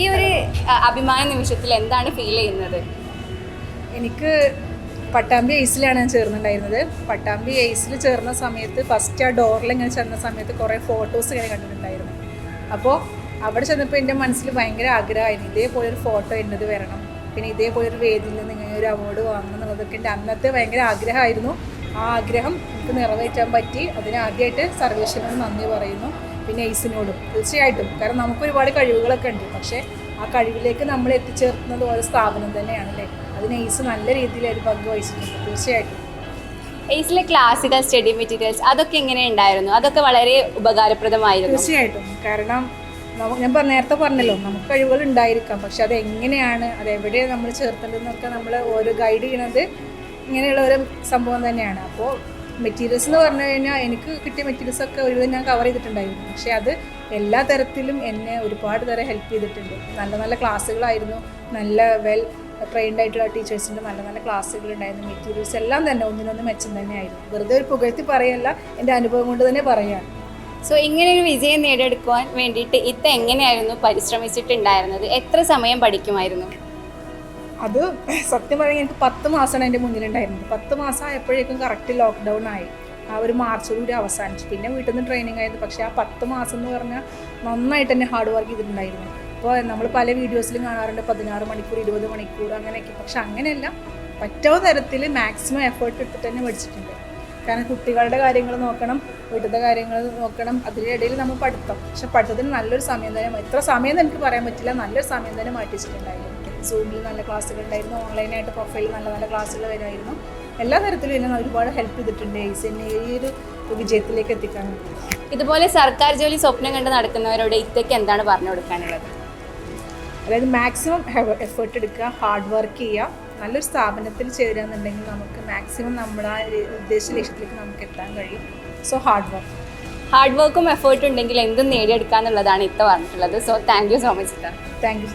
ഈ ഒരു അഭിമാന നിമിഷത്തിൽ എന്താണ് ഫീൽ ചെയ്യുന്നത്? എനിക്ക് പട്ടാമ്പി എയ്സിലാണ് ഞാൻ ചേർന്നിട്ടുണ്ടായിരുന്നത്. പട്ടാമ്പി എയ്സിൽ ചേർന്ന സമയത്ത് ഫസ്റ്റ് ആ ഡോറിൽ ഇങ്ങനെ ചെന്ന സമയത്ത് കുറേ ഫോട്ടോസ് ഇങ്ങനെ കണ്ടിട്ടുണ്ടായിരുന്നു. അപ്പോൾ അവിടെ ചെന്നപ്പോൾ എന്റെ മനസ്സിൽ ഭയങ്കര ആഗ്രഹമായിരുന്നു. ഇതേപോലെ ഒരു ഫോട്ടോ എന്നത് വരണം. പിന്നെ ഇതേപോലെ ഒരു വേദിയിൽ നിന്ന് ഇങ്ങനെ ഒരു അവാർഡ് വാങ്ങണം എന്നുള്ളതൊക്കെ എന്റെ അന്നത്തെ ഭയങ്കര ആഗ്രഹമായിരുന്നു. ആ ആഗ്രഹം എനിക്ക് നിറവേറ്റാൻ പറ്റി. അതിന് ആദ്യമായിട്ട് സർവേശ്വരനോട് നന്ദി പറയുന്നു. പിന്നെ ഐസിനോടും തീർച്ചയായിട്ടും. കാരണം നമുക്ക് ഒരുപാട് കഴിവുകളൊക്കെ ഉണ്ട്. പക്ഷേ ആ കഴിവിലേക്ക് നമ്മൾ എത്തിച്ചേർക്കുന്നത് ഓരോ സ്ഥാപനം തന്നെയാണ് അല്ലേ? അതിന് ഐസ് നല്ല രീതിയിൽ ഒരു പങ്ക് വഹിച്ചിട്ടുണ്ട്. തീർച്ചയായിട്ടും. എയ്സിലെ ക്ലാസിക്കൽ സ്റ്റഡി മെറ്റീരിയൽസ് അതൊക്കെ എങ്ങനെ ഉണ്ടായിരുന്നു? അതൊക്കെ വളരെ ഉപകാരപ്രദമായിരുന്നു. തീർച്ചയായിട്ടും. കാരണം നമുക്ക് ഞാൻ പറഞ്ഞ നേരത്തെ പറഞ്ഞല്ലോ നമുക്ക് കഴിവുകൾ ഉണ്ടായിരിക്കാം. പക്ഷെ അത് എങ്ങനെയാണ് അത് എവിടെയാണ് നമ്മൾ ചേർത്തേണ്ടതെന്നൊക്കെ നമ്മൾ ഓരോ ഗൈഡ് ചെയ്യണത് ഇങ്ങനെയുള്ള ഒരു സംഭവം തന്നെയാണ്. അപ്പോൾ മെറ്റീരിയൽസ് എന്ന് പറഞ്ഞു കഴിഞ്ഞാൽ എനിക്ക് കിട്ടിയ മെറ്റീരിയൽസ് ഒക്കെ ഒരുവിധം ഞാൻ കവർ ചെയ്തിട്ടുണ്ടായിരുന്നു. പക്ഷേ അത് എല്ലാ തരത്തിലും എന്നെ ഒരുപാട് തരം ഹെൽപ്പ് ചെയ്തിട്ടുണ്ട്. നല്ല നല്ല ക്ലാസ്സുകളായിരുന്നു നല്ല വെൽ ട്രെയിൻഡ് ആയിട്ടുള്ള ടീച്ചേഴ്സിന്റെ നല്ല നല്ല ക്ലാസ്സുകൾ ഉണ്ടായിരുന്നു. മെറ്റീരിയൽസ് എല്ലാം തന്നെ ഒന്നിനൊന്ന് മെച്ചം തന്നെയായിരുന്നു. വെറുതെ ഒരു പുകഴ്ത്തി പറയല്ല എന്റെ അനുഭവം കൊണ്ട് തന്നെ പറയുകയാണ് സോ ഇങ്ങനെ ഒരു വിജയം നേടിയെടുക്കുവാൻ വേണ്ടിയിട്ട് ഇത്ത എങ്ങനെയായിരുന്നു പരിശ്രമിച്ചിട്ടുണ്ടായിരുന്നത്? എത്ര സമയം പഠിക്കുമായിരുന്നു? അത് സത്യം പറഞ്ഞാൽ എനിക്ക് പത്ത് മാസമാണ് എന്റെ മുന്നിലുണ്ടായിരുന്നത്. പത്ത് മാസം ആയപ്പോഴേക്കും കറക്റ്റ് ലോക്ക്ഡൗൺ ആയി. ആ ഒരു മാർച്ച് കൂടി അവസാനിച്ചു. പിന്നെ വീട്ടിൽ നിന്ന് ട്രെയിനിങ് ആയിരുന്നു. പക്ഷേ ആ പത്ത് മാസം എന്ന് പറഞ്ഞാൽ നന്നായിട്ട് തന്നെ ഹാർഡ് വർക്ക് ചെയ്തിട്ടുണ്ടായിരുന്നു. അപ്പോൾ നമ്മൾ പല വീഡിയോസിലും കാണാറുണ്ട്. പതിനാറ് മണിക്കൂർ ഇരുപത് മണിക്കൂർ അങ്ങനെയൊക്കെ. പക്ഷെ അങ്ങനെയല്ല. പറ്റാവുന്ന തരത്തിൽ മാക്സിമം എഫേർട്ട് എടുത്തിട്ട് തന്നെ പഠിച്ചിട്ടുണ്ട്. കാരണം കുട്ടികളുടെ കാര്യങ്ങൾ നോക്കണം വീട്ടിലത്തെ കാര്യങ്ങൾ നോക്കണം. അതിനിടയിൽ നമ്മൾ പഠിത്തം. പക്ഷെ പഠിത്തത്തിന് നല്ലൊരു സമയം തന്നെ എത്ര സമയം എനിക്ക് പറയാൻ പറ്റില്ല. നല്ലൊരു സമയം തന്നെ മാറ്റി വെച്ചിട്ടുണ്ടായിരുന്നു സൂമിൽ നല്ല ക്ലാസ്സുകൾ ഉണ്ടായിരുന്നു ഓൺലൈനായിട്ട് പ്രൊഫൈലിൽ നല്ല നല്ല ക്ലാസ്സുകൾ വരുമായിരുന്നു. എല്ലാ തരത്തിലും എന്നെ ഒരുപാട് ഹെൽപ്പ് ചെയ്തിട്ടുണ്ട്. എന്നെ ഈ ഒരു വിജയത്തിലേക്ക് എത്തിക്കാൻ. ഇതുപോലെ സർക്കാർ ജോലി സ്വപ്നം കണ്ട് നടക്കുന്നവരോട് ഇത്തേക്ക് എന്താണ് പറഞ്ഞു കൊടുക്കാനുള്ളത്? അതായത് മാക്സിമം എഫേർട്ട് എടുക്കുക ഹാർഡ് വർക്ക് ചെയ്യുക നല്ലൊരു സ്ഥാപനത്തിൽ ചേരുകയെന്നുണ്ടെങ്കിൽ നമുക്ക് മാക്സിമം നമ്മുടെ ആ ഉദ്ദേശ ലക്ഷ്യത്തിലേക്ക് നമുക്ക് എത്താൻ കഴിയും. സോ ഹാർഡ് വർക്ക് ഹാർഡ് വർക്കും എഫേർട്ടും ഉണ്ടെങ്കിൽ എന്തും നേടിയെടുക്കാന്നുള്ളതാണ് ഇത്ത പറഞ്ഞിട്ടുള്ളത്. So thank you so much ഇത്ത താങ്ക് യു